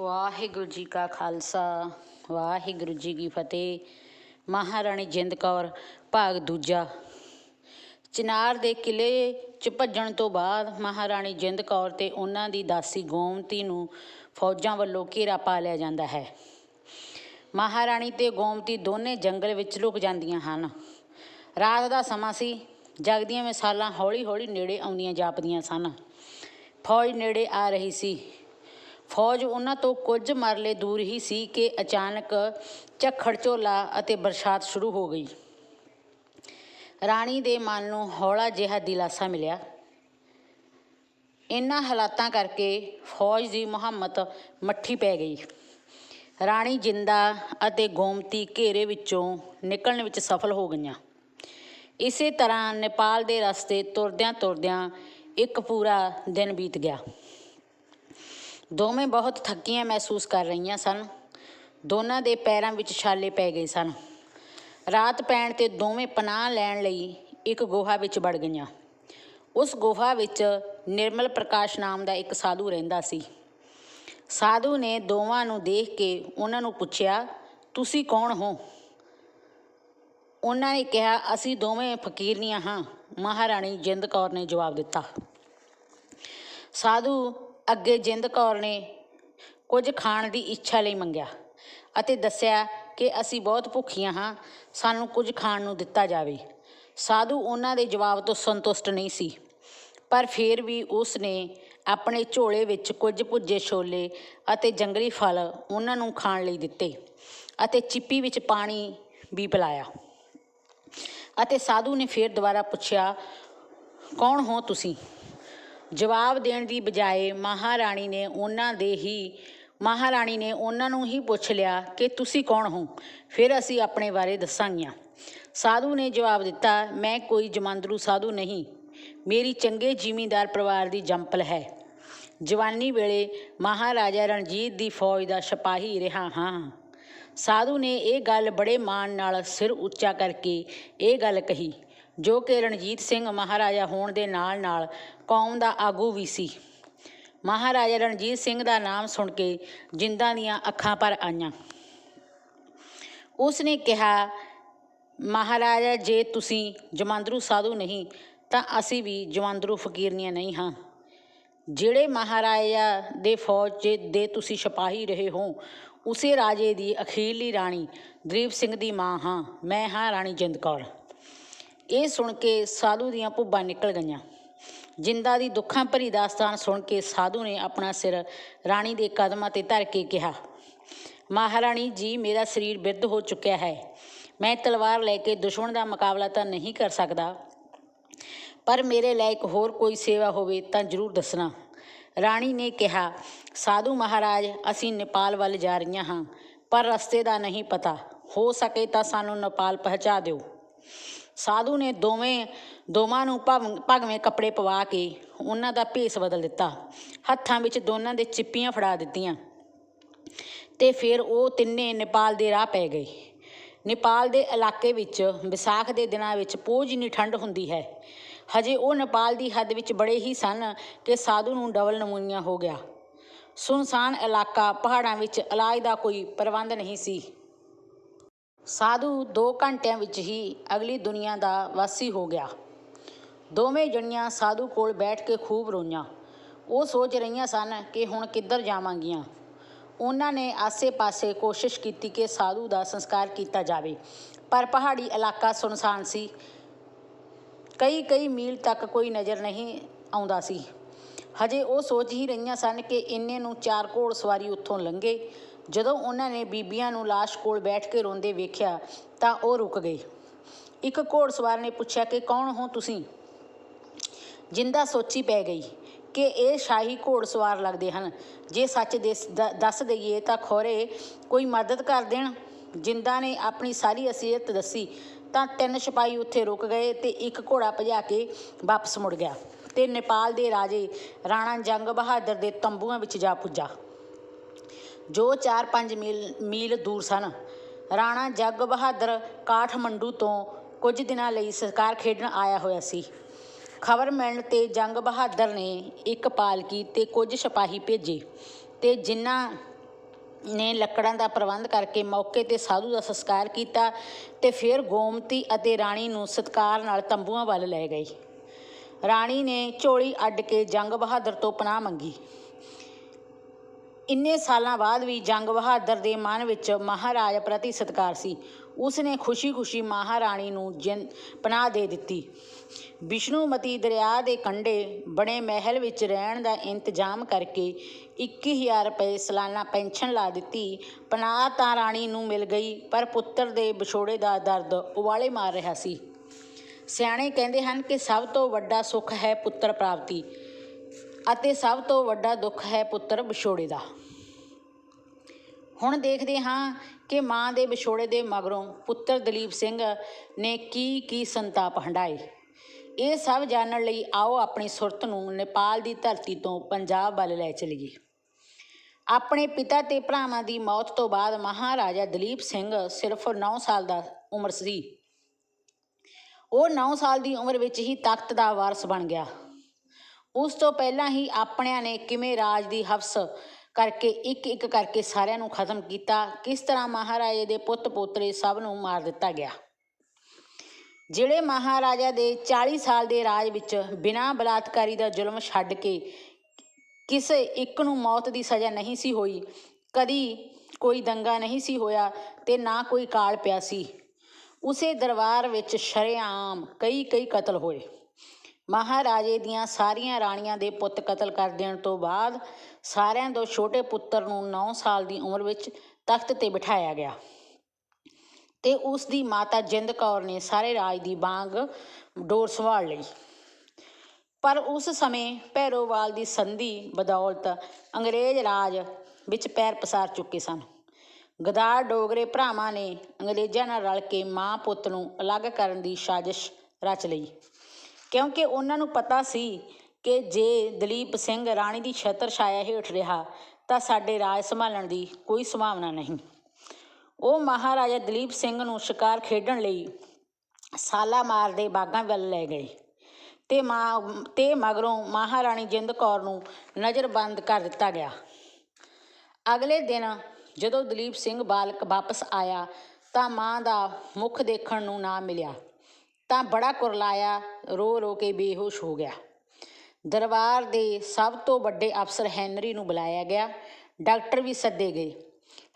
ਵਾਹਿਗੁਰੂ ਜੀ ਕਾ ਖਾਲਸਾ, ਵਾਹਿਗੁਰੂ ਜੀ ਕੀ ਫਤਿਹ। ਮਹਾਰਾਣੀ ਜਿੰਦ ਕੌਰ, ਭਾਗ ਦੂਜਾ। ਚਿਨਾਰ ਦੇ ਕਿਲੇ 'ਚ ਭੱਜਣ ਤੋਂ ਬਾਅਦ ਮਹਾਰਾਣੀ ਜਿੰਦ ਕੌਰ ਤੇ ਉਹਨਾਂ ਦੀ ਦਾਸੀ ਗੋਮਤੀ ਨੂੰ ਫੌਜਾਂ ਵੱਲੋਂ ਘੇਰਾ ਪਾ ਲਿਆ ਜਾਂਦਾ ਹੈ। ਮਹਾਰਾਣੀ ਤੇ ਗੋਮਤੀ ਦੋਨੇ ਜੰਗਲ ਵਿੱਚ ਲੁਕ ਜਾਂਦੀਆਂ ਹਨ। ਰਾਤ ਦਾ ਸਮਾਂ ਸੀ, ਜਗਦੀਆਂ ਮਿਸਾਲਾਂ ਹੌਲੀ-ਹੌਲੀ ਨੇੜੇ ਆਉਂਦੀਆਂ ਜਾਪਦੀਆਂ ਸਨ। ਫੌਜ ਨੇੜੇ ਆ ਰਹੀ ਸੀ। ਫੌਜ ਉਹਨਾਂ ਤੋਂ ਕੁਝ ਮਰਲੇ ਦੂਰ ਹੀ ਸੀ ਕਿ ਅਚਾਨਕ ਝੱਖੜ ਝੋਲਾ ਅਤੇ ਬਰਸਾਤ ਸ਼ੁਰੂ ਹੋ ਗਈ। ਰਾਣੀ ਦੇ ਮਨ ਨੂੰ ਹੌਲਾ ਜਿਹਾ ਦਿਲਾਸਾ ਮਿਲਿਆ। ਇਨ੍ਹਾਂ ਹਾਲਾਤਾਂ ਕਰਕੇ ਫੌਜ ਦੀ ਮੁਹੰਮਤ ਮੱਠੀ ਪੈ ਗਈ। ਰਾਣੀ ਜਿੰਦਾ ਅਤੇ ਗੋਮਤੀ ਘੇਰੇ ਵਿੱਚੋਂ ਨਿਕਲਣ ਵਿੱਚ ਸਫਲ ਹੋ ਗਈਆਂ। ਇਸੇ ਤਰ੍ਹਾਂ ਨੇਪਾਲ ਦੇ ਰਸਤੇ ਤੁਰਦਿਆਂ ਤੁਰਦਿਆਂ ਇੱਕ ਪੂਰਾ ਦਿਨ ਬੀਤ ਗਿਆ। ਦੋਵੇਂ ਬਹੁਤ ਥੱਕੀਆਂ ਮਹਿਸੂਸ ਕਰ ਰਹੀਆਂ ਸਨ। ਦੋਨਾਂ ਦੇ ਪੈਰਾਂ ਵਿੱਚ ਛਾਲੇ ਪੈ ਗਏ ਸਨ। ਰਾਤ ਪੈਣ ਤੇ ਦੋਵੇਂ ਪਨਾਹ ਲੈਣ ਲਈ ਇੱਕ ਗੁਹਾ ਵਿੱਚ ਵੜ ਗਈਆਂ। ਉਸ ਗੁਹਾ ਵਿੱਚ ਨਿਰਮਲ ਪ੍ਰਕਾਸ਼ ਨਾਮ ਦਾ ਇੱਕ ਸਾਧੂ ਰਹਿੰਦਾ ਸੀ। ਸਾਧੂ ਨੇ ਦੋਵਾਂ ਨੂੰ ਦੇਖ ਕੇ ਉਹਨਾਂ ਨੂੰ ਪੁੱਛਿਆ, ਤੁਸੀਂ ਕੌਣ ਹੋ? ਉਹਨਾਂ ਨੇ ਕਿਹਾ, ਅਸੀਂ ਦੋਵੇਂ ਫਕੀਰਨੀਆਂ ਹਾਂ। ਮਹਾਰਾਣੀ ਜਿੰਦ ਕੌਰ ਨੇ ਜਵਾਬ ਦਿੱਤਾ। ਸਾਧੂ ਅੱਗੇ ਜਿੰਦ ਕੌਰ ਨੇ ਕੁਝ ਖਾਣ ਦੀ ਇੱਛਾ ਲਈ ਮੰਗਿਆ ਅਤੇ ਦੱਸਿਆ ਕਿ ਅਸੀਂ ਬਹੁਤ ਭੁੱਖੀਆਂ ਹਾਂ, ਸਾਨੂੰ ਕੁਝ ਖਾਣ ਨੂੰ ਦਿੱਤਾ ਜਾਵੇ। ਸਾਧੂ ਉਹਨਾਂ ਦੇ ਜਵਾਬ ਤੋਂ ਸੰਤੁਸ਼ਟ ਨਹੀਂ ਸੀ, ਪਰ ਫਿਰ ਵੀ ਉਸ ਨੇ ਆਪਣੇ ਝੋਲੇ ਵਿੱਚ ਕੁਝ ਭੁੱਜੇ ਛੋਲੇ ਅਤੇ ਜੰਗਲੀ ਫਲ ਉਹਨਾਂ ਨੂੰ ਖਾਣ ਲਈ ਦਿੱਤੇ ਅਤੇ ਚਿੱਪੀ ਵਿੱਚ ਪਾਣੀ ਵੀ ਪਿਲਾਇਆ। ਅਤੇ ਸਾਧੂ ਨੇ ਫਿਰ ਦੁਬਾਰਾ ਪੁੱਛਿਆ, ਕੌਣ ਹੋ ਤੁਸੀਂ? ਜਵਾਬ ਦੇਣ ਦੀ ਬਜਾਏ ਮਹਾਰਾਣੀ ਨੇ ਉਹਨਾਂ ਦੇ ਹੀ, ਮਹਾਰਾਣੀ ਨੇ ਉਹਨਾਂ ਨੂੰ ਹੀ ਪੁੱਛ ਲਿਆ ਕਿ ਤੁਸੀਂ ਕੌਣ ਹੋ? ਫਿਰ ਅਸੀਂ ਆਪਣੇ ਬਾਰੇ ਦੱਸਾਂਗੀਆਂ। ਸਾਧੂ ਨੇ ਜਵਾਬ ਦਿੱਤਾ, ਮੈਂ ਕੋਈ ਜਮਾਂਦਰੂ ਸਾਧੂ ਨਹੀਂ। ਮੇਰੀ ਚੰਗੇ ਜ਼ਿਮੀਂਦਾਰ ਪਰਿਵਾਰ ਦੀ ਜੰਪਲ ਹੈ। ਜਵਾਨੀ ਵੇਲੇ ਮਹਾਰਾਜਾ ਰਣਜੀਤ ਦੀ ਫੌਜ ਦਾ ਸਿਪਾਹੀ ਰਿਹਾ ਹਾਂ। ਸਾਧੂ ਨੇ ਇਹ ਗੱਲ ਬੜੇ ਮਾਣ ਨਾਲ ਸਿਰ ਉੱਚਾ ਕਰਕੇ ਇਹ ਗੱਲ ਕਹੀ। ਜੋ ਕਿ ਰਣਜੀਤ ਸਿੰਘ ਮਹਾਰਾਜਾ ਹੋਣ ਦੇ ਨਾਲ ਨਾਲ ਕੌਮ ਦਾ ਆਗੂ ਵੀ ਸੀ। ਮਹਾਰਾਜਾ ਰਣਜੀਤ ਸਿੰਘ ਦਾ ਨਾਮ ਸੁਣ ਕੇ ਜਿੰਦਾਂ ਦੀਆਂ ਅੱਖਾਂ ਪਰ ਆਈਆਂ। ਉਸ ਨੇ ਕਿਹਾ, ਮਹਾਰਾਜਾ, ਜੇ ਤੁਸੀਂ ਜਮਾਂਦਰੂ ਸਾਧੂ ਨਹੀਂ, ਤਾਂ ਅਸੀਂ ਵੀ ਜਮਾਂਦਰੂ ਫਕੀਰਨੀਆਂ ਨਹੀਂ ਹਾਂ। ਜਿਹੜੇ ਮਹਾਰਾਜਾ ਦੇ ਫੌਜ ਦੇ ਤੁਸੀਂ ਸਿਪਾਹੀ ਰਹੇ ਹੋ, ਉਸੇ ਰਾਜੇ ਦੀ ਅਖੀਰਲੀ ਰਾਣੀ ਦਲੀਪ ਸਿੰਘ ਦੀ ਮਾਂ ਹਾਂ। ਮੈਂ ਹਾਂ ਰਾਣੀ ਜਿੰਦ ਕੌਰ ਇਹ ਸੁਣ ਕੇ ਸਾਧੂ ਦੀਆਂ ਭੁੱਬਾਂ ਨਿਕਲ ਗਈਆਂ। ਜਿੰਦਾ ਦੀ ਦੁੱਖਾਂ ਭਰੀ ਦਾਸਤਾਨ ਸੁਣ ਕੇ ਸਾਧੂ ਨੇ ਆਪਣਾ ਸਿਰ ਰਾਣੀ ਦੇ ਕਦਮਾਂ ਤੇ ਧਰ ਕੇ ਕਿਹਾ, ਮਹਾਰਾਣੀ ਜੀ, ਮੇਰਾ ਸਰੀਰ ਬਿਰਧ ਹੋ ਚੁੱਕਿਆ ਹੈ। ਮੈਂ ਤਲਵਾਰ ਲੈ ਕੇ ਦੁਸ਼ਮਣ ਦਾ ਮੁਕਾਬਲਾ ਤਾਂ ਨਹੀਂ ਕਰ ਸਕਦਾ। ਪਰ ਮੇਰੇ ਲਾਇਕ ਹੋਰ ਕੋਈ ਸੇਵਾ ਹੋਵੇ ਤਾਂ ਜ਼ਰੂਰ ਦੱਸਣਾ। ਰਾਣੀ ਨੇ ਕਿਹਾ, ਸਾਧੂ ਮਹਾਰਾਜ, ਅਸੀਂ ਨੇਪਾਲ ਵੱਲ ਜਾ ਰਹੀਆਂ ਹਾਂ, ਪਰ ਰਸਤੇ ਦਾ ਨਹੀਂ ਪਤਾ। ਹੋ ਸਕੇ ਤਾਂ ਸਾਨੂੰ ਨੇਪਾਲ ਪਹੁੰਚਾ ਦਿਓ। ਸਾਧੂ ਨੇ ਦੋਵੇਂ, ਦੋਵਾਂ ਨੂੰ ਭਵ- ਭਗਵੇਂ ਕੱਪੜੇ ਪਵਾ ਕੇ ਉਹਨਾਂ ਦਾ ਭੇਸ ਬਦਲ ਦਿੱਤਾ। ਹੱਥਾਂ ਵਿੱਚ ਦੋਨਾਂ ਦੇ ਚਿੱਪੀਆਂ ਫੜਾ ਦਿੱਤੀਆਂ। ਤੇ ਫਿਰ ਉਹ ਤਿੰਨੇ ਨੇਪਾਲ ਦੇ ਰਾਹ ਪੈ ਗਏ। ਨੇਪਾਲ ਦੇ ਇਲਾਕੇ ਵਿੱਚ ਵਿਸਾਖ ਦੇ ਦਿਨਾਂ ਵਿੱਚ ਪੋਹ ਜਿੰਨੀ ਠੰਡ ਹੁੰਦੀ ਹੈ, ਹਜੇ ਉਹ ਨੇਪਾਲ ਦੀ ਹੱਦ ਵਿੱਚ ਬੜੇ ਹੀ ਸਨ ਕਿ ਸਾਧੂ ਨੂੰ ਡਬਲ ਨਮੂਨੀਆ ਹੋ ਗਿਆ। ਸੁਨਸਾਨ ਇਲਾਕਾ ਪਹਾੜਾਂ ਵਿੱਚ ਇਲਾਜ ਦਾ ਕੋਈ ਪ੍ਰਬੰਧ ਨਹੀਂ ਸੀ। ਸਾਧੂ 2 ਘੰਟਿਆਂ ਵਿੱਚ ਹੀ ਅਗਲੀ ਦੁਨੀਆ ਦਾ ਵਾਸੀ ਹੋ ਗਿਆ। ਦੋਵੇਂ ਜਣੀਆਂ ਸਾਧੂ ਕੋਲ ਬੈਠ ਕੇ ਖੂਬ ਰੋਈਆਂ। ਉਹ ਸੋਚ ਰਹੀਆਂ ਸਨ ਕਿ ਹੁਣ ਕਿੱਧਰ ਜਾਵਾਂਗੀਆਂ। ਉਹਨਾਂ ਨੇ ਆਸੇ-ਪਾਸੇ ਕੋਸ਼ਿਸ਼ ਕੀਤੀ ਕਿ ਸਾਧੂ ਦਾ ਸੰਸਕਾਰ ਕੀਤਾ ਜਾਵੇ। ਪਰ ਪਹਾੜੀ ਇਲਾਕਾ ਸੁਨਸਾਨ ਸੀ। ਕਈ ਕਈ ਮੀਲ ਤੱਕ ਕੋਈ ਨਜ਼ਰ ਨਹੀਂ ਆਉਂਦਾ ਸੀ। ਹਜੇ ਉਹ ਸੋਚ ਹੀ ਰਹੀਆਂ ਸਨ ਕਿ ਇੰਨੇ ਨੂੰ ਚਾਰ ਘੋੜ ਸਵਾਰੀ ਉੱਥੋਂ ਲੰਘੇ। ਜਦੋਂ ਉਹਨਾਂ ਨੇ ਬੀਬੀਆਂ ਨੂੰ ਲਾਸ਼ ਕੋਲ ਬੈਠ ਕੇ ਰੋਂਦੇ ਵੇਖਿਆ ਤਾਂ ਉਹ ਰੁਕ ਗਏ ਇੱਕ ਘੋੜ ਸਵਾਰ ਨੇ ਪੁੱਛਿਆ ਕਿ ਕੌਣ ਹੋ ਤੁਸੀਂ? ਜਿੰਦਾ ਸੋਚੀ ਪੈ ਗਈ ਕਿ ਇਹ ਸ਼ਾਹੀ ਘੋੜ ਸਵਾਰ ਲੱਗਦੇ ਹਨ। ਜੇ ਸੱਚ ਦੇਸ- ਦੱਸ ਦਈਏ ਤਾਂ ਖੋਰੇ ਕੋਈ ਮਦਦ ਕਰ ਦੇਣ। ਜਿੰਦਾ ਨੇ ਆਪਣੀ ਸਾਰੀ ਅਸੀਅਤ ਦੱਸੀ ਤਾਂ ਤਿੰਨ ਸਿਪਾਹੀ ਉੱਥੇ ਰੁਕ ਗਏ ਤੇ ਇੱਕ ਘੋੜਾ ਭਜਾ ਕੇ ਵਾਪਸ ਮੁੜ ਗਿਆ ਤੇ ਨੇਪਾਲ ਦੇ ਰਾਜੇ ਰਾਣਾ ਜੰਗ ਬਹਾਦਰ ਦੇ ਤੰਬੂਆਂ ਵਿੱਚ ਜਾ ਪੁੱਜਾ। ਜੋ 4-5 ਮੀਲ ਮੀਲ ਦੂਰ ਸਨ। ਰਾਣਾ ਜੱਗ ਬਹਾਦਰ ਕਾਠਮੰਡੂ ਤੋਂ ਕੁਝ ਦਿਨਾਂ ਲਈ ਸਰਕਾਰ ਖੇਡਣ ਆਇਆ ਹੋਇਆ ਸੀ। ਖਬਰ ਮਿਲਣ ਤੇ ਜੰਗ ਬਹਾਦਰ ਨੇ ਇੱਕ ਪਾਲਕੀ ਤੇ ਕੁਝ ਸਿਪਾਹੀ ਭੇਜੇ ਤੇ ਜਿਨ੍ਹਾਂ ਨੇ ਲੱਕੜਾਂ ਦਾ ਪ੍ਰਬੰਧ ਕਰਕੇ ਮੌਕੇ ਤੇ ਸਾਧੂ ਦਾ ਸੰਸਕਾਰ ਕੀਤਾ ਤੇ ਫਿਰ ਗੋਮਤੀ ਅਤੇ ਰਾਣੀ ਨੂੰ ਸਤਕਾਰ ਨਾਲ ਤੰਬੂਆਂ ਵੱਲ ਲੈ ਗਏ। ਰਾਣੀ ਨੇ ਝੋਲੀ ਅੱਡ ਕੇ ਜੰਗ ਬਹਾਦਰ ਤੋਂ ਪਨਾਹ ਮੰਗੀ। ਇੰਨੇ ਸਾਲਾਂ ਬਾਅਦ ਵੀ ਜੰਗ ਬਹਾਦਰ ਦੇ ਮਨ ਵਿੱਚ ਮਹਾਰਾਜ ਪ੍ਰਤੀ ਸਤਿਕਾਰ ਸੀ। ਉਸ ਨੇ ਖੁਸ਼ੀ-ਖੁਸ਼ੀ ਮਹਾਰਾਣੀ ਨੂੰ ਜਿੰ ਪਨਾਹ ਦੇ ਦਿੱਤੀ। ਵਿਸ਼ਨੂਮਤੀ ਦਰਿਆ ਦੇ ਕੰਢੇ ਬਣੇ ਮਹਿਲ ਵਿੱਚ ਰਹਿਣ ਦਾ ਇੰਤਜ਼ਾਮ ਕਰਕੇ 21000 ਰੁਪਏ ਸਾਲਾਨਾ ਪੈਨਸ਼ਨ ਲਾ ਦਿੱਤੀ। ਪਨਾਹ ਤਾਂ ਰਾਣੀ ਨੂੰ ਮਿਲ ਗਈ, ਪਰ ਪੁੱਤਰ ਦੇ ਵਿਛੋੜੇ ਦਾ ਦਰਦ ਉਬਾਲੇ ਮਾਰ ਰਿਹਾ ਸੀ। ਸਿਆਣੇ ਕਹਿੰਦੇ ਹਨ ਕਿ ਸਭ ਤੋਂ ਵੱਡਾ ਸੁੱਖ ਹੈ ਪੁੱਤਰ ਪ੍ਰਾਪਤੀ ਅਤੇ ਸਭ ਤੋਂ ਵੱਡਾ ਦੁੱਖ ਹੈ ਪੁੱਤਰ ਵਿਛੋੜੇ ਦਾ। ਹੁਣ ਦੇਖਦੇ ਹਾਂ ਕਿ ਮਾਂ ਦੇ ਵਿਛੋੜੇ ਦੇ ਮਗਰੋਂ ਪੁੱਤਰ ਦਲੀਪ ਸਿੰਘ ਨੇ ਕੀ ਕੀ ਸੰਤਾਪ ਹੰਡਾਏ ਇਹ ਸਭ ਜਾਣਨ ਲਈ ਆਓ ਆਪਣੀ ਸੁਰਤ ਨੂੰ ਨੇਪਾਲ ਦੀ ਧਰਤੀ ਤੋਂ ਪੰਜਾਬ ਵੱਲ ਲੈ ਚਲੀਏ। ਆਪਣੇ ਪਿਤਾ ਤੇ ਭਰਾਵਾਂ ਦੀ ਮੌਤ ਤੋਂ ਬਾਅਦ ਮਹਾਰਾਜਾ ਦਲੀਪ ਸਿੰਘ ਸਿਰਫ 9 ਸਾਲ ਦਾ ਉਮਰ ਸੀ। ਉਹ 9 ਸਾਲ ਦੀ ਉਮਰ ਵਿੱਚ ਹੀ ਤਖਤ ਦਾ ਵਾਰਸ ਬਣ ਗਿਆ। ਉਸ ਤੋਂ ਪਹਿਲਾਂ ਹੀ ਆਪਣਿਆਂ ਨੇ ਕਿਵੇਂ ਰਾਜ ਦੀ ਹਫ਼ਸ ਕਰਕੇ ਇੱਕ ਇੱਕ ਕਰਕੇ ਸਾਰਿਆਂ ਨੂੰ ਖਤਮ ਕੀਤਾ। ਕਿਸ ਤਰ੍ਹਾਂ ਮਹਾਰਾਜੇ ਦੇ ਪੁੱਤ ਪੋਤਰੇ ਸਭ ਨੂੰ ਮਾਰ ਦਿੱਤਾ ਗਿਆ। ਜਿਹੜੇ ਮਹਾਰਾਜਾ ਦੇ 40 ਸਾਲ ਦੇ ਰਾਜ ਵਿੱਚ ਬਿਨਾਂ ਬਲਾਤਕਾਰੀ ਦਾ ਜ਼ੁਲਮ ਛੱਡ ਕੇ ਕਿਸੇ ਇੱਕ ਨੂੰ ਮੌਤ ਦੀ ਸਜ਼ਾ ਨਹੀਂ ਸੀ ਹੋਈ, ਕਦੀ ਕੋਈ ਦੰਗਾ ਨਹੀਂ ਸੀ ਹੋਇਆ ਤੇ ਨਾ ਕੋਈ ਕਾਲ ਪਿਆ ਸੀ। ਉਸੇ ਦਰਬਾਰ ਵਿੱਚ ਸ਼ਰੇਆਮ ਕਈ ਕਈ ਕਤਲ ਹੋਏ। ਮਹਾਰਾਜੇ ਦੀਆਂ ਸਾਰੀਆਂ ਰਾਣੀਆਂ ਦੇ ਪੁੱਤ ਕਤਲ ਕਰ ਦੇਣ ਤੋਂ ਬਾਅਦ ਸਾਰਿਆਂ ਤੋਂ ਛੋਟੇ ਪੁੱਤਰ ਨੂੰ 9 ਸਾਲ ਦੀ ਉਮਰ ਵਿੱਚ ਤਖਤ ਤੇ ਬਿਠਾਇਆ ਗਿਆ। ਤੇ ਉਸ ਦੀ ਮਾਤਾ ਜਿੰਦ ਕੌਰ ਨੇ ਸਾਰੇ ਰਾਜ ਦੀ ਬਾਂਗ ਡੋਰ ਸੰਭਾਲ ਲਈ। ਪਰ ਉਸ ਸਮੇਂ ਭੈਰੋਵਾਲ ਦੀ ਸੰਧੀ ਬਦੌਲਤ ਅੰਗਰੇਜ਼ ਰਾਜ ਵਿੱਚ ਪੈਰ ਪਸਾਰ ਚੁੱਕੇ ਸਨ। ਗਦਾਰ ਡੋਗਰੇ ਭਰਾਵਾਂ ਨੇ ਅੰਗਰੇਜ਼ਾਂ ਨਾਲ ਰਲ ਕੇ ਮਾਂ ਪੁੱਤ ਨੂੰ ਅਲੱਗ ਕਰਨ ਦੀ ਸਾਜ਼ਿਸ਼ ਰਚ ਲਈ। ਕਿਉਂਕਿ ਉਹਨਾਂ ਨੂੰ ਪਤਾ ਸੀ ਕਿ ਜੇ ਦਲੀਪ ਸਿੰਘ ਰਾਣੀ ਦੀ ਛਤਰ ਛਾਇਆ ਹੇਠ ਰਿਹਾ, ਤਾਂ ਸਾਡੇ ਰਾਜ ਸੰਭਾਲਣ ਦੀ ਕੋਈ ਸੰਭਾਵਨਾ ਨਹੀਂ। ਉਹ ਮਹਾਰਾਜਾ ਦਲੀਪ ਸਿੰਘ ਨੂੰ ਸ਼ਿਕਾਰ ਖੇਡਣ ਲਈ ਸਾਲਾਮਾਰ ਦੇ ਬਾਗਾਂ ਵੱਲ ਲੈ ਗਏ ਤੇ ਮਾਂ, ਤੇ ਮਗਰੋਂ ਮਹਾਰਾਣੀ ਜਿੰਦ ਕੌਰ ਨੂੰ ਨਜ਼ਰਬੰਦ ਕਰ ਦਿੱਤਾ ਗਿਆ। ਅਗਲੇ ਦਿਨ ਜਦੋਂ ਦਲੀਪ ਸਿੰਘ ਬਾਲਕ ਵਾਪਸ ਆਇਆ, ਤਾਂ ਮਾਂ ਦਾ ਮੁਖ ਦੇਖਣ ਨੂੰ ਨਾ ਮਿਲਿਆ। ਤਾਂ ਬੜਾ ਕੁਰਲਾਇਆ, ਰੋ ਰੋ ਕੇ ਬੇਹੋਸ਼ ਹੋ ਗਿਆ। ਦਰਬਾਰ ਦੇ ਸਭ ਤੋਂ ਵੱਡੇ ਅਫਸਰ ਹੈਨਰੀ ਨੂੰ ਬੁਲਾਇਆ ਗਿਆ। ਡਾਕਟਰ ਵੀ ਸੱਦੇ ਗਏ।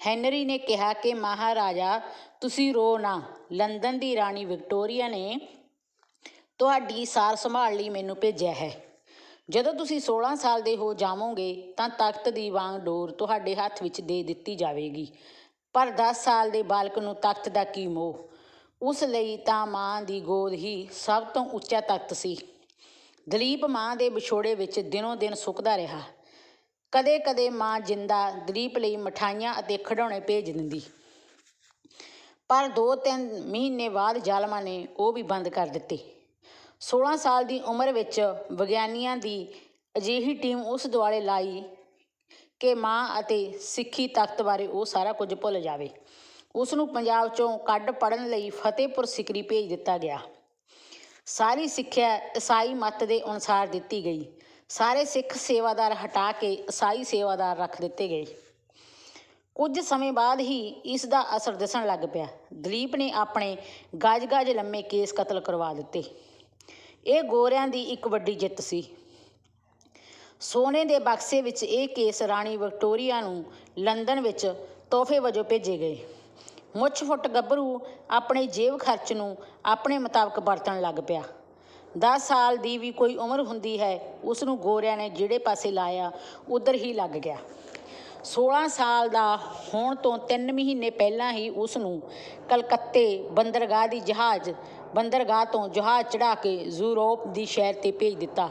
ਹੈਨਰੀ ਨੇ ਕਿਹਾ ਕਿ, ਮਹਾਰਾਜਾ, ਤੁਸੀਂ ਰੋ ਨਾ। ਲੰਡਨ ਦੀ ਰਾਣੀ ਵਿਕਟੋਰੀਆ ਨੇ ਤੁਹਾਡੀ ਸਾਰ ਸੰਭਾਲ ਲਈ ਮੈਨੂੰ ਭੇਜਿਆ ਹੈ। ਜਦੋਂ ਤੁਸੀਂ 16 ਸਾਲ ਦੇ ਹੋ ਜਾਵੋਗੇ, ਤਾਂ ਤਖਤ ਦੀ ਵਾਂਗ ਡੋਰ ਤੁਹਾਡੇ ਹੱਥ ਵਿੱਚ ਦੇ ਦਿੱਤੀ ਜਾਵੇਗੀ। ਪਰ 10 ਸਾਲ ਦੇ ਬਾਲਕ ਨੂੰ ਤਖਤ ਦਾ ਕੀ ਮੋਹ? ਉਸ ਲਈ ਤਾਂ ਮਾਂ ਦੀ ਗੋਦ ਹੀ ਸਭ ਤੋਂ ਉੱਚਾ ਤਖਤ ਸੀ। ਦਲੀਪ ਮਾਂ ਦੇ ਵਿਛੋੜੇ ਵਿੱਚ ਦਿਨੋਂ ਦਿਨ ਸੁੱਕਦਾ ਰਿਹਾ। ਕਦੇ-ਕਦੇ ਮਾਂ ਜਿੰਦਾ ਦਲੀਪ ਲਈ ਮਠਾਈਆਂ ਅਤੇ ਖਿਡੌਣੇ ਭੇਜ ਦਿੰਦੀ। ਪਰ 2-3 ਮਹੀਨੇ ਬਾਅਦ ਜ਼ਾਲਮਾਂ ਨੇ ਉਹ ਵੀ ਬੰਦ ਕਰ ਦਿੱਤੇ। 16 ਸਾਲ ਦੀ ਉਮਰ ਵਿੱਚ ਵਿਗਿਆਨੀਆਂ ਦੀ ਅਜਿਹੀ ਟੀਮ ਉਸ ਦੁਆਲੇ ਲਾਈ ਕਿ ਮਾਂ ਅਤੇ ਸਿੱਖੀ ਤਖਤ ਬਾਰੇ ਉਹ ਸਾਰਾ ਕੁਝ ਭੁੱਲ ਜਾਵੇ। ਉਸ ਨੂੰ ਪੰਜਾਬ ਚੋਂ ਕੱਢ ਪੜਨ ਲਈ ਫਤਿਹਪੁਰ ਸਿਕਰੀ ਭੇਜ ਦਿੱਤਾ ਗਿਆ। ਸਾਰੀ ਸਿੱਖਿਆ ਈਸਾਈ ਮਤ ਦੇ ਅਨੁਸਾਰ ਦਿੱਤੀ ਗਈ। ਸਾਰੇ ਸਿੱਖ ਸੇਵਾਦਾਰ ਹਟਾ ਕੇ ਈਸਾਈ ਸੇਵਾਦਾਰ ਰੱਖ ਦਿੱਤੇ ਗਏ। ਕੁਝ ਸਮੇਂ ਬਾਅਦ ਹੀ ਇਸ ਦਾ ਅਸਰ ਦਿਸਣ ਲੱਗ ਪਿਆ। ਦਲੀਪ ਨੇ ਆਪਣੇ ਗਜ-ਗਜ ਲੰਮੇ ਕੇਸ ਕਤਲ ਕਰਵਾ ਦਿੱਤੇ। ਇਹ ਗੋਰਿਆਂ ਦੀ ਇੱਕ ਵੱਡੀ ਜਿੱਤ ਸੀ। ਸੋਨੇ ਦੇ ਬਕਸੇ ਵਿੱਚ ਇਹ ਕੇਸ ਰਾਣੀ ਵਿਕਟੋਰੀਆ ਨੂੰ ਲੰਡਨ ਵਿੱਚ ਤੋਹਫੇ ਵਜੋਂ ਭੇਜੇ ਗਏ। ਮੁੱਛ ਫੁੱਟ ਗੱਭਰੂ ਆਪਣੇ ਜੇਬ ਖਰਚ ਨੂੰ ਆਪਣੇ ਮੁਤਾਬਕ ਵਰਤਣ ਲੱਗ ਪਿਆ। 10 ਸਾਲ ਦੀ ਵੀ ਕੋਈ ਉਮਰ ਹੁੰਦੀ ਹੈ ਉਸ ਨੂੰ ਗੋਰਿਆਂ ਨੇ ਜਿਹੜੇ ਪਾਸੇ ਲਾਇਆ, ਉਧਰ ਹੀ ਲੱਗ ਗਿਆ। 16 ਸਾਲ ਦਾ ਹੋਣ ਤੋਂ 3 ਮਹੀਨੇ ਪਹਿਲਾਂ ਹੀ ਉਸ ਨੂੰ ਕਲਕੱਤੇ ਬੰਦਰਗਾਹ ਦੀ ਜਹਾਜ਼, ਬੰਦਰਗਾਹ ਤੋਂ ਜਹਾਜ਼ ਚੜਾ ਕੇ ਯੂਰਪ ਦੀ ਸ਼ਹਿਰ ਤੇ ਭੇਜ ਦਿੱਤਾ।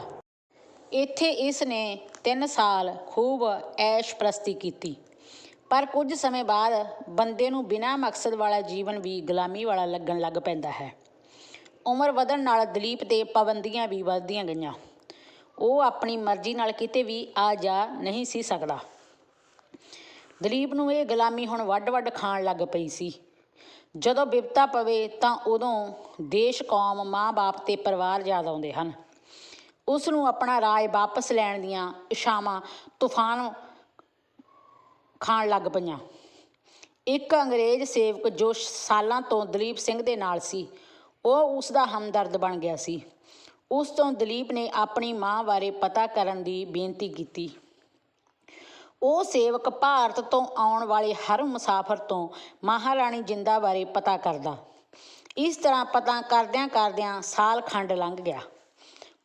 ਇੱਥੇ ਇਸ ਨੇ 3 ਸਾਲ ਖੂਬ ਐਸ਼ ਪ੍ਰਸਤੀ ਕੀਤੀ। ਪਰ ਕੁਝ ਸਮੇਂ ਬਾਅਦ ਬੰਦੇ ਨੂੰ ਬਿਨਾਂ ਮਕਸਦ ਵਾਲਾ ਜੀਵਨ ਵੀ ਗੁਲਾਮੀ ਵਾਲਾ ਲੱਗਣ ਲੱਗ ਪੈਂਦਾ ਹੈ। ਉਮਰ ਵਧਣ ਨਾਲ ਦਲੀਪ ਤੇ ਪਾਬੰਦੀਆਂ ਵੀ ਵੱਧਦੀਆਂ ਗਈਆਂ। ਉਹ ਆਪਣੀ ਮਰਜ਼ੀ ਨਾਲ ਕਿਤੇ ਵੀ ਆ ਜਾ ਨਹੀਂ ਸੀ ਸਕਦਾ। ਦਲੀਪ ਨੂੰ ਇਹ ਗੁਲਾਮੀ ਹੁਣ ਵੱਡ-ਵੱਡ ਖਾਣ ਲੱਗ ਪਈ ਸੀ। ਜਦੋਂ ਬਿਪਤਾ ਪਵੇ ਤਾਂ ਉਦੋਂ ਦੇਸ਼, ਕੌਮ, ਮਾਂ-ਬਾਪ ਤੇ ਪਰਿਵਾਰ ਯਾਦ ਆਉਂਦੇ ਹਨ। ਉਸ ਨੂੰ ਆਪਣਾ ਰਾਜ ਵਾਪਸ ਲੈਣ ਦੀਆਂ ਇਸ਼ਾਵਾਂ ਤੂਫਾਨ ਖਾਣ ਲੱਗ ਪਈਆਂ। ਇੱਕ ਅੰਗਰੇਜ਼ ਸੇਵਕ ਜੋ ਸਾਲਾਂ ਤੋਂ ਦਲੀਪ ਸਿੰਘ ਦੇ ਨਾਲ ਸੀ, ਉਹ ਉਸ ਦਾ ਹਮਦਰਦ ਬਣ ਗਿਆ ਸੀ। ਉਸ ਤੋਂ ਦਲੀਪ ਨੇ ਆਪਣੀ ਮਾਂ ਬਾਰੇ ਪਤਾ ਕਰਨ ਦੀ ਬੇਨਤੀ ਕੀਤੀ। ਉਹ ਸੇਵਕ ਭਾਰਤ ਤੋਂ ਆਉਣ ਵਾਲੇ ਹਰ ਮੁਸਾਫਰ ਤੋਂ ਮਹਾਰਾਣੀ ਜਿੰਦਾ ਬਾਰੇ ਪਤਾ ਕਰਦਾ। ਇਸ ਤਰ੍ਹਾਂ ਪਤਾ ਕਰਦਿਆਂ ਕਰਦਿਆਂ ਸਾਲ ਖੰਡ ਲੰਘ ਗਿਆ।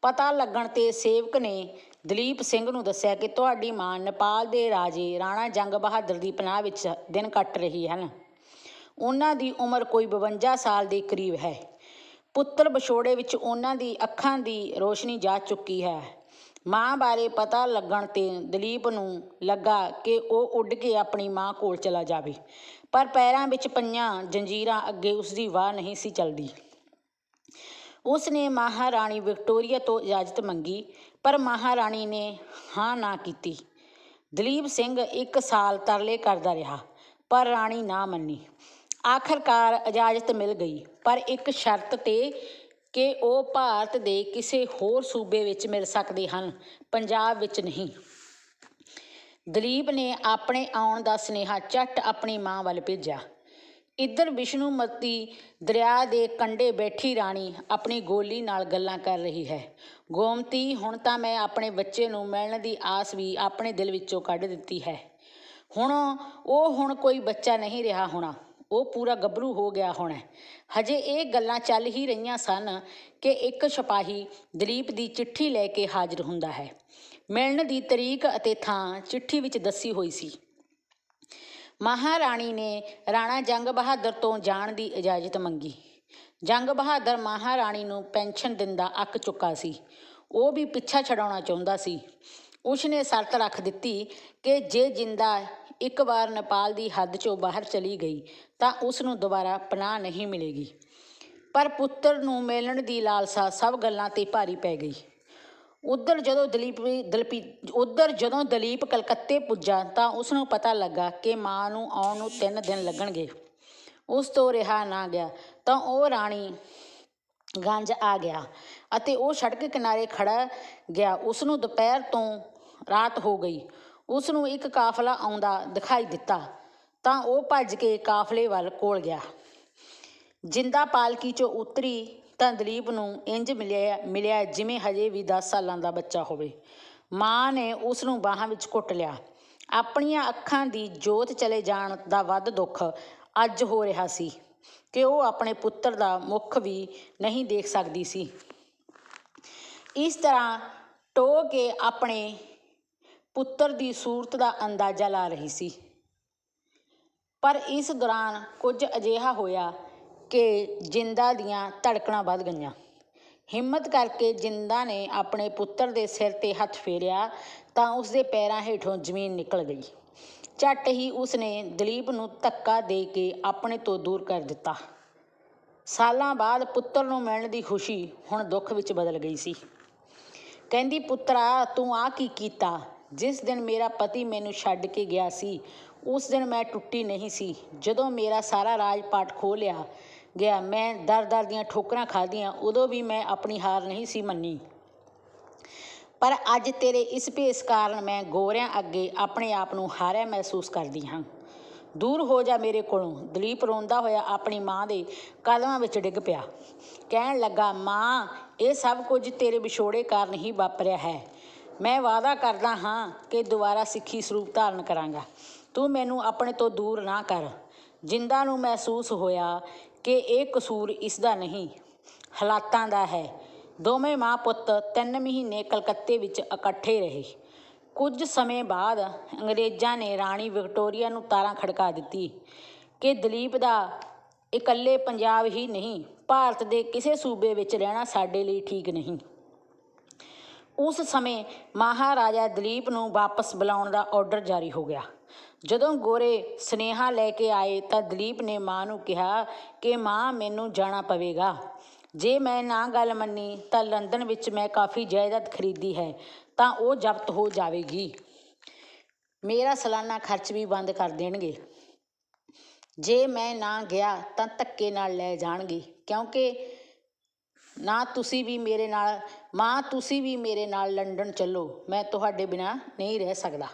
ਪਤਾ ਲੱਗਣ ਤੇ ਸੇਵਕ ਨੇ ਦਲੀਪ ਸਿੰਘ ਨੂੰ ਦੱਸਿਆ ਕਿ ਤੁਹਾਡੀ ਮਾਂ ਨੇਪਾਲ ਦੇ ਰਾਜੇ ਰਾਣਾ ਜੰਗ ਬਹਾਦਰ ਦੀ ਪਨਾਹ ਵਿੱਚ ਦਿਨ ਕੱਟ ਰਹੀ ਹਨ। ਉਹਨਾਂ ਦੀ ਉਮਰ ਕੋਈ 52 ਸਾਲ ਦੇ ਕਰੀਬ ਹੈ। ਪੁੱਤਰ ਵਿਛੋੜੇ ਵਿੱਚ ਉਹਨਾਂ ਦੀ ਅੱਖਾਂ ਦੀ ਰੋਸ਼ਨੀ ਜਾ ਚੁੱਕੀ ਹੈ। ਮਾਂ ਬਾਰੇ ਪਤਾ ਲੱਗਣ ਤੇ ਦਲੀਪ ਨੂੰ ਲੱਗਾ ਕਿ ਉਹ ਉੱਡ ਕੇ ਆਪਣੀ ਮਾਂ ਕੋਲ ਚਲਾ ਜਾਵੇ, ਪਰ ਪੈਰਾਂ ਵਿੱਚ ਪਈਆਂ ਜੰਜੀਰਾਂ ਅੱਗੇ ਉਸ ਦੀ ਵਾਹ ਨਹੀਂ ਸੀ ਚੱਲਦੀ। ਉਸ ਨੇ ਮਹਾਰਾਣੀ ਵਿਕਟੋਰੀਆ ਤੋਂ ਇਜਾਜ਼ਤ ਮੰਗੀ, ਪਰ ਮਹਾਰਾਣੀ ਨੇ ਹਾਂ ਨਾ ਕੀਤੀ। ਦਲੀਪ ਸਿੰਘ ਇੱਕ ਸਾਲ ਤਰਲੇ ਕਰਦਾ ਰਿਹਾ, ਪਰ ਰਾਣੀ ਨਾ ਮੰਨੀ। ਆਖਰਕਾਰ ਇਜਾਜ਼ਤ ਮਿਲ ਗਈ, ਪਰ ਇੱਕ ਸ਼ਰਤ ਤੇ ਕਿ ਉਹ ਭਾਰਤ ਦੇ ਕਿਸੇ ਹੋਰ ਸੂਬੇ ਵਿੱਚ ਮਿਲ ਸਕਦੇ ਹਨ, ਪੰਜਾਬ ਵਿੱਚ ਨਹੀਂ। ਦਲੀਪ ਨੇ ਆਪਣੇ ਆਉਣ ਦਾ ਸੁਨੇਹਾ ਝੱਟ ਆਪਣੀ ਮਾਂ ਵੱਲ ਭੇਜਿਆ। ਇੱਧਰ ਵਿਸ਼ਨੂਮਤੀ ਦਰਿਆ ਦੇ ਕੰਢੇ ਬੈਠੀ ਰਾਣੀ ਆਪਣੀ ਗੋਲੀ ਨਾਲ ਗੱਲਾਂ ਕਰ ਰਹੀ ਹੈ। ਗੋਮਤੀ, ਹੁਣ ਤਾਂ ਮੈਂ ਆਪਣੇ ਬੱਚੇ ਨੂੰ ਮਿਲਣ ਦੀ ਆਸ ਵੀ ਆਪਣੇ ਦਿਲ ਵਿੱਚੋਂ ਕੱਢ ਦਿੱਤੀ ਹੈ। ਹੁਣ ਉਹ ਹੁਣ ਕੋਈ ਬੱਚਾ ਨਹੀਂ ਰਿਹਾ ਹੋਣਾ। ਉਹ ਪੂਰਾ ਗੱਭਰੂ ਹੋ ਗਿਆ ਹੋਣਾ। ਹਜੇ ਇਹ ਗੱਲਾਂ ਚੱਲ ਹੀ ਰਹੀਆਂ ਸਨ ਕਿ ਇੱਕ ਸਿਪਾਹੀ ਦਲੀਪ ਦੀ ਚਿੱਠੀ ਲੈ ਕੇ ਹਾਜ਼ਰ ਹੁੰਦਾ ਹੈ। ਮਿਲਣ ਦੀ ਤਰੀਕ ਅਤੇ ਥਾਂ ਚਿੱਠੀ ਵਿੱਚ ਦੱਸੀ ਹੋਈ ਸੀ। ਮਹਾਰਾਣੀ ਨੇ ਰਾਣਾ ਜੰਗ ਬਹਾਦਰ ਤੋਂ ਜਾਣ ਦੀ ਇਜਾਜ਼ਤ ਮੰਗੀ। ਜੰਗ ਬਹਾਦਰ ਮਹਾਰਾਣੀ ਨੂੰ ਪੈਨਸ਼ਨ ਦਿੰਦਾ ਅੱਕ ਚੁੱਕਾ ਸੀ। ਉਹ ਵੀ ਪਿੱਛਾ ਛਡਾਉਣਾ ਚਾਹੁੰਦਾ ਸੀ। ਉਸਨੇ ਸ਼ਰਤ ਰੱਖ ਦਿੱਤੀ ਕਿ ਜੇ ਜਿੰਦਾ ਇੱਕ ਵਾਰ ਨੇਪਾਲ ਦੀ ਹੱਦ ਚੋਂ ਬਾਹਰ ਚਲੀ ਗਈ, ਤਾਂ ਉਸ ਨੂੰ ਦੁਬਾਰਾ ਪਨਾਹ ਨਹੀਂ ਮਿਲੇਗੀ। ਪਰ ਪੁੱਤਰ ਨੂੰ ਮਿਲਣ ਦੀ ਲਾਲਸਾ ਸਭ ਗੱਲਾਂ ਤੇ ਭਾਰੀ ਪੈ ਗਈ। ਉਧਰ ਜਦੋਂ ਦਲੀਪ ਦਲਪੀ ਉਧਰ ਜਦੋਂ ਦਲੀਪ ਕਲਕੱਤੇ ਪੁੱਜਾ ਤਾਂ ਉਸ ਨੂੰ ਪਤਾ ਲੱਗਾ ਕਿ ਮਾਂ ਨੂੰ ਆਉਣ ਨੂੰ 3 ਦਿਨ ਲੱਗਣਗੇ। ਉਸ ਤੋਂ ਰਿਹਾ ਨਾ ਗਿਆ ਤਾਂ ਉਹ ਰਾਣੀ ਗੰਜ ਆ ਗਿਆ ਅਤੇ ਉਹ ਸੜਕ ਕਿਨਾਰੇ ਖੜਾ ਗਿਆ। ਉਸ ਨੂੰ ਦੁਪਹਿਰ ਤੋਂ ਰਾਤ ਹੋ ਗਈ। ਉਸ ਨੂੰ ਇੱਕ ਕਾਫਲਾ ਆਉਂਦਾ ਦਿਖਾਈ ਦਿੱਤਾ ਤਾਂ ਉਹ ਭੱਜ ਕੇ ਕਾਫਲੇ ਵੱਲ ਕੋਲ ਗਿਆ। ਜਿੰਦਾ ਪਾਲਕੀ ਚੋਂ ਉਤਰੀ ਤਾਂ ਦਲੀਪ ਨੂੰ ਇੰਜ ਮਿਲਿਆ ਮਿਲਿਆ ਜਿਵੇਂ ਹਜੇ ਵੀ 10 ਸਾਲਾਂ ਦਾ ਬੱਚਾ ਹੋਵੇ। ਮਾਂ ਨੇ ਉਸ ਨੂੰ ਬਾਹਾਂ ਵਿੱਚ ਘੁੱਟ ਲਿਆ। ਆਪਣੀਆਂ ਅੱਖਾਂ ਦੀ ਜੋਤ ਚਲੇ ਜਾਣ ਦਾ ਵੱਧ ਦੁੱਖ ਅੱਜ ਹੋ ਰਿਹਾ ਸੀ ਕਿ ਉਹ ਆਪਣੇ ਪੁੱਤਰ ਦਾ ਮੁਖ ਵੀ ਨਹੀਂ ਦੇਖ ਸਕਦੀ ਸੀ। ਇਸ ਤਰ੍ਹਾਂ ਟੋ ਕੇ ਆਪਣੇ ਪੁੱਤਰ ਦੀ ਸੂਰਤ ਦਾ ਅੰਦਾਜ਼ਾ ਲਾ ਰਹੀ ਸੀ। ਪਰ ਇਸ ਦੌਰਾਨ ਕੁਝ ਅਜਿਹਾ ਹੋਇਆ ਕਿ ਜਿੰਦਾ ਦੀਆਂ ਧੜਕਣਾਂ ਵੱਧ ਗਈਆਂ। ਹਿੰਮਤ ਕਰਕੇ ਜਿੰਦਾ ਨੇ ਆਪਣੇ ਪੁੱਤਰ ਦੇ ਸਿਰ ਤੇ ਹੱਥ ਫੇਰਿਆ ਤਾਂ ਉਸ ਦੇ ਪੈਰਾਂ ਹੇਠੋਂ ਜ਼ਮੀਨ ਨਿਕਲ ਗਈ। ਝੱਟ ਹੀ ਉਸ ਨੇ ਦਲੀਪ ਨੂੰ ਧੱਕਾ ਦੇ ਕੇ ਆਪਣੇ ਤੋਂ ਦੂਰ ਕਰ ਦਿੱਤਾ। ਸਾਲਾਂ ਬਾਅਦ ਪੁੱਤਰ ਨੂੰ ਮਿਲਣ ਦੀ ਖੁਸ਼ੀ ਹੁਣ ਦੁੱਖ ਵਿੱਚ ਬਦਲ ਗਈ ਸੀ। ਕਹਿੰਦੀ, ਪੁੱਤਰਾ, ਤੂੰ ਆ ਕੀ ਕੀਤਾ? ਜਿਸ ਦਿਨ ਮੇਰਾ ਪਤੀ ਮੈਨੂੰ ਛੱਡ ਕੇ ਗਿਆ ਸੀ, ਉਸ ਦਿਨ ਮੈਂ ਟੁੱਟੀ ਨਹੀਂ ਸੀ। ਜਦੋਂ ਮੇਰਾ ਸਾਰਾ ਰਾਜ ਪਾਟ ਖੋ ਲਿਆ ਗਿਆ, ਮੈਂ ਦਰ ਦਰ ਦੀਆਂ ਠੋਕਰਾਂ ਖਾਧੀਆਂ, ਉਦੋਂ ਵੀ ਮੈਂ ਆਪਣੀ ਹਾਰ ਨਹੀਂ ਸੀ ਮੰਨੀ। ਪਰ ਅੱਜ ਤੇਰੇ ਇਸ ਭੇਸ ਕਾਰਨ ਮੈਂ ਗੋਰਿਆਂ ਅੱਗੇ ਆਪਣੇ ਆਪ ਨੂੰ ਹਾਰਿਆ ਮਹਿਸੂਸ ਕਰਦੀ ਹਾਂ। ਦੂਰ ਹੋ ਜਾ ਮੇਰੇ ਕੋਲੋਂ, ਦਲੀਪ ਰੋਂਦਾ ਹੋਇਆ ਆਪਣੀ ਮਾਂ ਦੇ ਕਦਮਾਂ ਵਿੱਚ ਡਿੱਗ ਪਿਆ। ਕਹਿਣ ਲੱਗਾ, ਮਾਂ, ਇਹ ਸਭ ਕੁਝ ਤੇਰੇ ਵਿਛੋੜੇ ਕਾਰਨ ਹੀ ਵਾਪਰਿਆ ਹੈ। ਮੈਂ ਵਾਅਦਾ ਕਰਦਾ ਹਾਂ ਕਿ ਦੁਬਾਰਾ ਸਿੱਖੀ ਸਰੂਪ ਧਾਰਨ ਕਰਾਂਗਾ। ਤੂੰ ਮੈਨੂੰ ਆਪਣੇ ਤੋਂ ਦੂਰ ਨਾ ਕਰ। ਜਿੰਦਾ ਨੂੰ ਮਹਿਸੂਸ ਹੋਇਆ ਕਿ ਇਹ ਕਸੂਰ ਇਸ ਦਾ ਨਹੀਂ, ਹਾਲਾਤਾਂ ਦਾ ਹੈ। ਦੋਵੇਂ ਮਾਂ ਪੁੱਤ ਤਿੰਨ ਮਹੀਨੇ ਕਲਕੱਤੇ ਵਿੱਚ ਇਕੱਠੇ ਰਹੇ। ਕੁਝ ਸਮੇਂ ਬਾਅਦ ਅੰਗਰੇਜ਼ਾਂ ਨੇ ਰਾਣੀ ਵਿਕਟੋਰੀਆ ਨੂੰ ਤਾਰਾਂ ਖੜਕਾ ਦਿੱਤੀ ਕਿ ਦਲੀਪ ਦਾ ਇਕੱਲੇ ਪੰਜਾਬ ਹੀ ਨਹੀਂ, ਭਾਰਤ ਦੇ ਕਿਸੇ ਸੂਬੇ ਵਿੱਚ ਰਹਿਣਾ ਸਾਡੇ ਲਈ ਠੀਕ ਨਹੀਂ। ਉਸ ਸਮੇਂ ਮਹਾਰਾਜਾ ਦਲੀਪ ਨੂੰ ਵਾਪਸ ਬੁਲਾਉਣ ਦਾ ਆਰਡਰ ਜਾਰੀ ਹੋ ਗਿਆ। ਜਦੋਂ ਗੋਰੇ ਸਨੇਹਾ ਲੈ ਕੇ ਆਏ ਤਾਂ ਦਲੀਪ ਨੇ ਮਾਂ ਨੂੰ ਕਿਹਾ ਕਿ ਮਾਂ, ਮੈਨੂੰ ਜਾਣਾ ਪਵੇਗਾ। ਜੇ ਮੈਂ ਨਾ ਗੱਲ ਮੰਨੀ ਤਾਂ ਲੰਡਨ ਵਿੱਚ ਮੈਂ ਕਾਫੀ ਜਾਇਦਾਦ ਖਰੀਦੀ ਹੈ, ਤਾਂ ਉਹ ਜ਼ਬਤ ਹੋ ਜਾਵੇਗੀ। ਮੇਰਾ ਸਾਲਾਨਾ ਖਰਚ ਵੀ ਬੰਦ ਕਰ ਦੇਣਗੇ। ਜੇ ਮੈਂ ਨਾ ਗਿਆ ਤਾਂ ਧੱਕੇ ਨਾਲ ਲੈ ਜਾਣਗੇ, ਕਿਉਂਕਿ ਨਾ ਤੁਸੀਂ ਵੀ ਮੇਰੇ ਨਾਲ ਮਾਂ, ਤੁਸੀਂ ਵੀ ਮੇਰੇ ਨਾਲ ਲੰਡਨ ਚੱਲੋ। ਮੈਂ ਤੁਹਾਡੇ ਬਿਨਾ ਨਹੀਂ ਰਹਿ ਸਕਦਾ।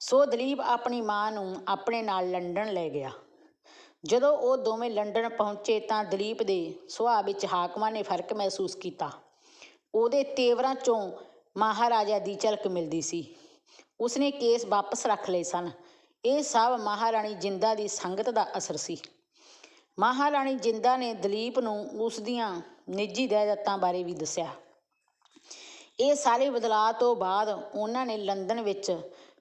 ਸੋ ਦਲੀਪ ਆਪਣੀ ਮਾਂ ਨੂੰ ਆਪਣੇ ਨਾਲ ਲੰਡਨ ਲੈ ਗਿਆ। ਜਦੋਂ ਉਹ ਦੋਵੇਂ ਲੰਡਨ ਪਹੁੰਚੇ ਤਾਂ ਦਲੀਪ ਦੇ ਸੁਭਾਅ ਵਿੱਚ ਹਾਕਮਾਂ ਨੇ ਫ਼ਰਕ ਮਹਿਸੂਸ ਕੀਤਾ। ਉਹਦੇ ਤੇਵਰਾਂ ਚੋਂ ਮਹਾਰਾਜਾ ਦੀ ਝਲਕ ਮਿਲਦੀ ਸੀ। ਉਸਨੇ ਕੇਸ ਵਾਪਸ ਰੱਖ ਲਏ ਸਨ। ਇਹ ਸਭ ਮਹਾਰਾਣੀ ਜਿੰਦਾ ਦੀ ਸੰਗਤ ਦਾ ਅਸਰ ਸੀ। ਮਹਾਰਾਣੀ ਜਿੰਦਾ ਨੇ ਦਲੀਪ ਨੂੰ ਉਸ ਦੀਆਂ ਨਿੱਜੀ ਜਾਇਦਾਦਾਂ ਬਾਰੇ ਵੀ ਦੱਸਿਆ। ਇਹ ਸਾਰੇ ਬਦਲਾਅ ਤੋਂ ਬਾਅਦ ਉਹਨਾਂ ਨੇ ਲੰਡਨ ਵਿੱਚ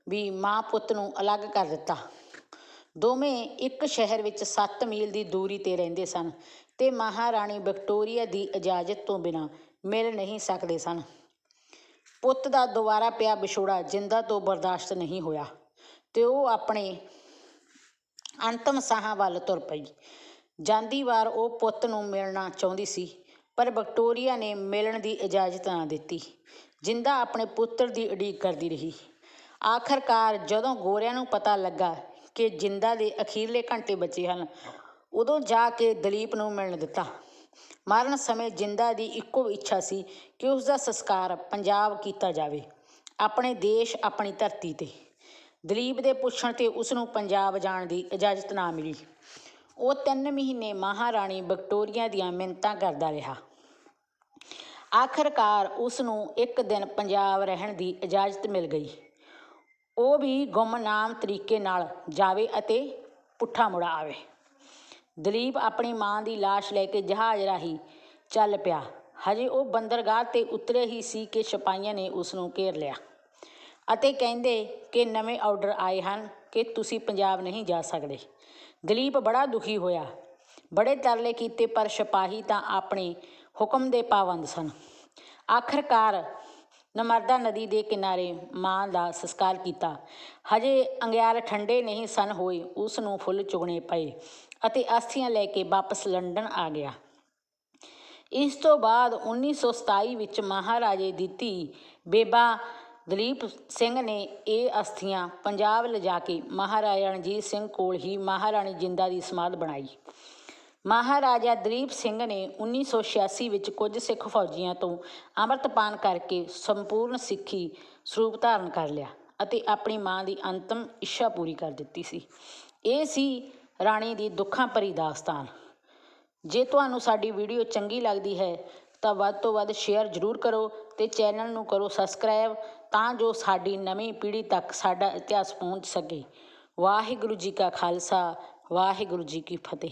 ਵੀ ਮਾਂ ਪੁੱਤ ਨੂੰ ਅਲੱਗ ਕਰ ਦਿੱਤਾ। ਦੋਵੇਂ ਇੱਕ ਸ਼ਹਿਰ ਵਿੱਚ 7 ਮੀਲ ਦੀ ਦੂਰੀ ਤੇ ਰਹਿੰਦੇ ਸਨ ਤੇ ਮਹਾਰਾਣੀ ਵਿਕਟੋਰੀਆ ਦੀ ਇਜਾਜ਼ਤ ਤੋਂ ਬਿਨਾਂ ਮਿਲ ਨਹੀਂ ਸਕਦੇ ਸਨ। ਪੁੱਤ ਦਾ ਦੁਬਾਰਾ ਪਿਆ ਵਿਛੋੜਾ ਜਿੰਦਾ ਤੋਂ ਬਰਦਾਸ਼ਤ ਨਹੀਂ ਹੋਇਆ ਤੇ ਉਹ ਆਪਣੇ ਅੰਤਮ ਸਾਹਾਂ ਵੱਲ ਤੁਰ ਪਈ। ਜਾਂਦੀ ਵਾਰ ਉਹ ਪੁੱਤ ਨੂੰ ਮਿਲਣਾ ਚਾਹੁੰਦੀ ਸੀ, ਪਰ ਵਿਕਟੋਰੀਆ ਨੇ ਮਿਲਣ ਦੀ ਇਜਾਜ਼ਤ ਨਾ ਦਿੱਤੀ। ਜਿੰਦਾ ਆਪਣੇ ਪੁੱਤਰ ਦੀ ਉਡੀਕ ਕਰਦੀ ਰਹੀ। ਆਖਰਕਾਰ ਜਦੋਂ ਗੋਰਿਆਂ ਨੂੰ ਪਤਾ ਲੱਗਾ ਕਿ ਜਿੰਦਾ ਦੇ ਅਖੀਰਲੇ ਘੰਟੇ ਬਚੇ ਹਨ, ਉਦੋਂ ਜਾ ਕੇ ਦਲੀਪ ਨੂੰ ਮਿਲਣ ਦਿੱਤਾ। ਮਰਨ ਸਮੇਂ ਜਿੰਦਾ ਦੀ ਇੱਕੋ ਇੱਛਾ ਸੀ ਕਿ ਉਸ ਦਾ ਸੰਸਕਾਰ ਪੰਜਾਬ ਕੀਤਾ ਜਾਵੇ, ਆਪਣੇ ਦੇਸ਼ ਆਪਣੀ ਧਰਤੀ ਤੇ। ਦਲੀਪ ਦੇ ਪੁੱਛਣ ਤੇ ਉਸ ਨੂੰ ਪੰਜਾਬ ਜਾਣ ਦੀ ਇਜਾਜ਼ਤ ਨਾ ਮਿਲੀ। ਉਹ ਤਿੰਨ ਮਹੀਨੇ ਮਹਾਰਾਣੀ ਵਿਕਟੋਰੀਆ ਦੀਆਂ ਮਿੰਨਤਾਂ ਕਰਦਾ ਰਿਹਾ। ਆਖਰਕਾਰ ਉਸ ਨੂੰ ਇੱਕ ਦਿਨ ਪੰਜਾਬ ਰਹਿਣ ਦੀ ਇਜਾਜ਼ਤ ਮਿਲ ਗਈ। ਉਹ ਵੀ ਗੁੰਮਨਾਮ ਤਰੀਕੇ ਨਾਲ ਜਾਵੇ ਅਤੇ ਪੁੱਠਾ ਮੁੜਾ ਆਵੇ। ਦਲੀਪ ਆਪਣੀ ਮਾਂ ਦੀ ਲਾਸ਼ ਲੈ ਕੇ ਜਹਾਜ਼ ਰਾਹੀਂ ਚੱਲ ਪਿਆ। ਹਜੇ ਉਹ ਬੰਦਰਗਾਹ ਤੇ ਉਤਰੇ ਹੀ ਸੀ ਕਿ ਸਿਪਾਹੀਆਂ ਨੇ ਉਸ ਨੂੰ ਘੇਰ ਲਿਆ ਅਤੇ ਕਹਿੰਦੇ ਕਿ ਨਵੇਂ ਆਰਡਰ ਆਏ ਹਨ ਕਿ ਤੁਸੀਂ ਪੰਜਾਬ ਨਹੀਂ ਜਾ ਸਕਦੇ। ਦਲੀਪ ਬੜਾ ਦੁਖੀ ਹੋਇਆ। ਬੜੇ ਤਰਲੇ ਕੀਤੇ ਪਰ ਸਿਪਾਹੀ ਤਾਂ ਆਪਣੇ ਹੁਕਮ ਦੇ ਪਾਬੰਦ ਸਨ। ਆਖਰਕਾਰ ਨਮਰਦਾ ਨਦੀ ਦੇ ਕਿਨਾਰੇ ਮਾਂ ਦਾ ਸੰਸਕਾਰ ਕੀਤਾ। ਹਜੇ ਅੰਗਿਆਰ ਠੰਡੇ ਨਹੀਂ ਸਨ ਹੋਏ, ਉਸ ਨੂੰ ਫੁੱਲ ਚੁਗਣੇ ਪਏ ਅਤੇ ਅਸਥੀਆਂ ਲੈ ਕੇ ਵਾਪਸ ਲੰਡਨ ਆ ਗਿਆ। ਇਸ ਤੋਂ ਬਾਅਦ 1927 ਵਿੱਚ ਮਹਾਰਾਜੇ ਦੀ ਧੀ ਬੇਬਾ ਦਲੀਪ ਸਿੰਘ ਨੇ ਇਹ ਅਸਥੀਆਂ ਪੰਜਾਬ ਲਿਜਾ ਕੇ ਮਹਾਰਾਜਾ ਰਣਜੀਤ ਸਿੰਘ ਕੋਲ ਹੀ ਮਹਾਰਾਣੀ ਜਿੰਦਾ ਦੀ ਸਮਾਧ ਬਣਾਈ। ਮਹਾਰਾਜਾ ਦਲੀਪ ਸਿੰਘ ਨੇ 1986 ਵਿੱਚ ਕੁਝ ਸਿੱਖ ਫੌਜੀਆਂ ਤੋਂ ਅੰਮ੍ਰਿਤਪਾਨ ਕਰਕੇ ਸੰਪੂਰਨ ਸਿੱਖੀ ਸਰੂਪ ਧਾਰਨ ਕਰ ਲਿਆ ਅਤੇ ਆਪਣੀ ਮਾਂ ਦੀ ਅੰਤਮ ਇੱਛਾ ਪੂਰੀ ਕਰ ਦਿੱਤੀ ਸੀ। ਇਹ ਸੀ ਰਾਣੀ ਦੀ ਦੁੱਖਾਂ ਭਰੀ ਦਾਸਤਾਨ। ਜੇ ਤੁਹਾਨੂੰ ਸਾਡੀ ਵੀਡੀਓ ਚੰਗੀ ਲੱਗਦੀ ਹੈ ਤਾਂ ਵੱਧ ਤੋਂ ਵੱਧ ਸ਼ੇਅਰ ਜ਼ਰੂਰ ਕਰੋ ਤੇ ਚੈਨਲ ਨੂੰ ਕਰੋ ਸਬਸਕ੍ਰਾਈਬ ਤਾਂ ਜੋ ਸਾਡੀ ਨਵੀਂ ਪੀੜ੍ਹੀ ਤੱਕ ਸਾਡਾ ਇਤਿਹਾਸ ਪਹੁੰਚ ਸਕੇ। ਵਾਹਿਗੁਰੂ ਜੀ ਕਾ ਖਾਲਸਾ, ਵਾਹਿਗੁਰੂ ਜੀ ਕੀ ਫਤਿਹ।